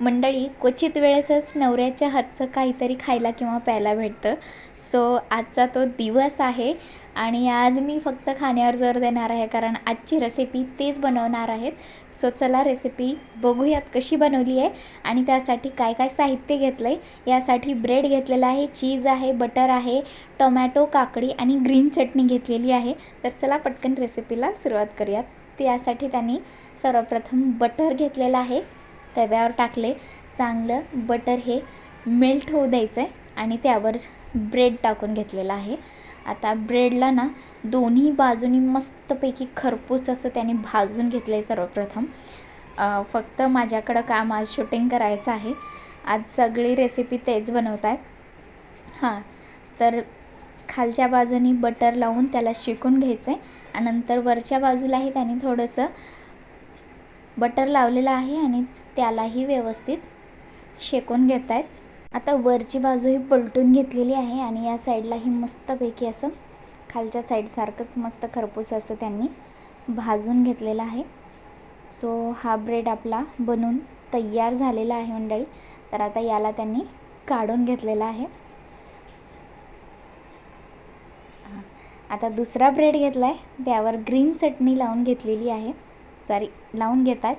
मंडळी क्वचित वेळेसच नवऱ्याच्या हातचं काहीतरी खायला किंवा प्यायला भेटतं. सो आजचा तो दिवस आहे आणि आज मी फक्त खाण्यावर जोर देणार आहे कारण आजची रेसिपी तेच बनवणार आहेत. सो चला रेसिपी बघूयात कशी बनवली आहे आणि त्यासाठी काय काय साहित्य घेतलं आहे यासाठी ब्रेड घेतलेला आहे चीज आहे बटर आहे टोमॅटो काकडी आणि ग्रीन चटणी घेतलेली आहे. तर चला पटकन रेसिपीला सुरुवात करूयात. त्यासाठी त्यांनी सर्वप्रथम बटर घेतलेलं आहे. तव्यावर टाकले. चांगलं बटर हे मेल्ट होऊ द्यायचं आहे आणि त्यावर ब्रेड टाकून घेतलेलं आहे. आता ब्रेडला ना दोन्ही बाजूनी मस्तपैकी खरपूस असं त्याने भाजून घेतलं आहे सर्वप्रथम फक्त माझ्याकडं काम आज शूटिंग करायचं आहे. आज सगळी रेसिपी तेच बनवत आहे हां तर खालच्या बाजूनी बटर लावून त्याला शिकून घ्यायचं आहे आणि नंतर वरच्या बाजूलाही त्याने थोडंसं बटर लावलेलं आहे आणि त्यालाही व्यवस्थित शेकून घेत आहेत आता वरची बाजू ही पलटून घेतलेली आहे आणि या साईडलाही मस्तपैकी असं खालच्या साईडसारखंच मस्त खरपूस असं त्यांनी भाजून घेतलेलं आहे. सो हा ब्रेड आपला बनून तयार झालेला आहे मंडळी. तर आता याला त्यांनी काढून घेतलेला आहे. आता दुसरा ब्रेड घेतला आहे त्यावर ग्रीन चटणी लावून घेतलेली आहे. सॉरी लावून घेत आहेत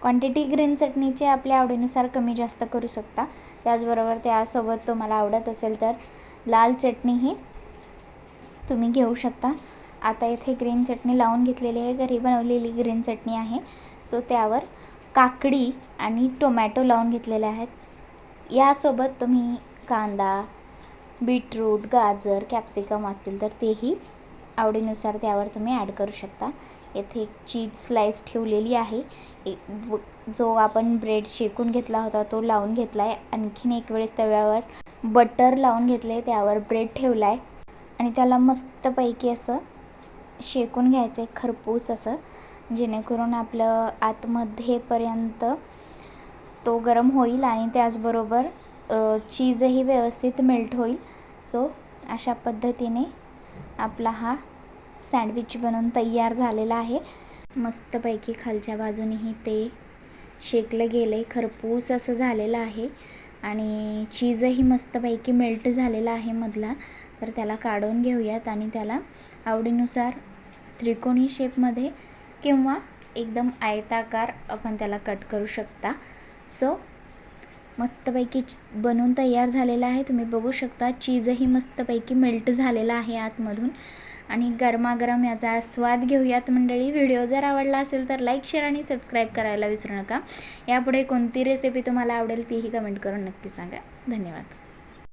क्वांटिटी ग्रीन चटणीची आपल्या आवडीनुसार कमी जास्त करू शकता. त्याचबरोबर त्यासोबत तुम्हाला आवडत असेल तर लाल चटणीही तुम्ही घेऊ शकता. आता इथे ग्रीन चटणी लावून घेतलेली आहे. घरी बनवलेली ग्रीन चटणी आहे. सो त्यावर काकडी आणि टोमॅटो लावून घेतलेले आहेत. यासोबत तुम्ही कांदा बीटरूट गाजर कॅप्सिकम असतील तर तेही आवडीनुसार त्यावर तुम्ही ॲड करू शकता. येथे एक चीज स्लाइस ठेवलेली आहे. एक जो आपण ब्रेड शेकून घेतला होता तो लावून घेतला आहे आणखीन एक वेळेस तव्यावर बटर लावून घेतले त्यावर ब्रेड ठेवला आहे आणि त्याला मस्तपैकी असं शेकून घ्यायचं आहे खरपूस असं. जेणेकरून आपलं आतमध्येपर्यंत तो गरम होईल आणि त्याचबरोबर चीजही व्यवस्थित मेल्ट होईल. सो अशा पद्धतीने आपला हा सँडविच बनवून तयार झालेला आहे. मस्तपैकी खालच्या बाजूनेही ते शेकलं गेलं आहे खरपूस असं झालेलं आहे आणि चीजही मस्तपैकी मेल्ट झालेला आहे मधला. तर त्याला काढून घेऊयात आणि त्याला आवडीनुसार त्रिकोणी शेपमध्ये किंवा एकदम आयताकार आपण त्याला कट करू शकता. सो मस्तपैकी बनून बनवून तयार झालेला आहे. तुम्ही बघू शकता चीजही मस्तपैकी मेल्ट झालेला आहे आतमधून. आणि गरमागरम याचा स्वाद घेऊयात मंडळी. व्हिडिओ जर आवडला असेल तर लाईक शेअर आणि सबस्क्राईब करायला विसरू नका. यापुढे कोणती रेसिपी तुम्हाला आवडेल तीही कमेंट करून नक्की सांगा. धन्यवाद.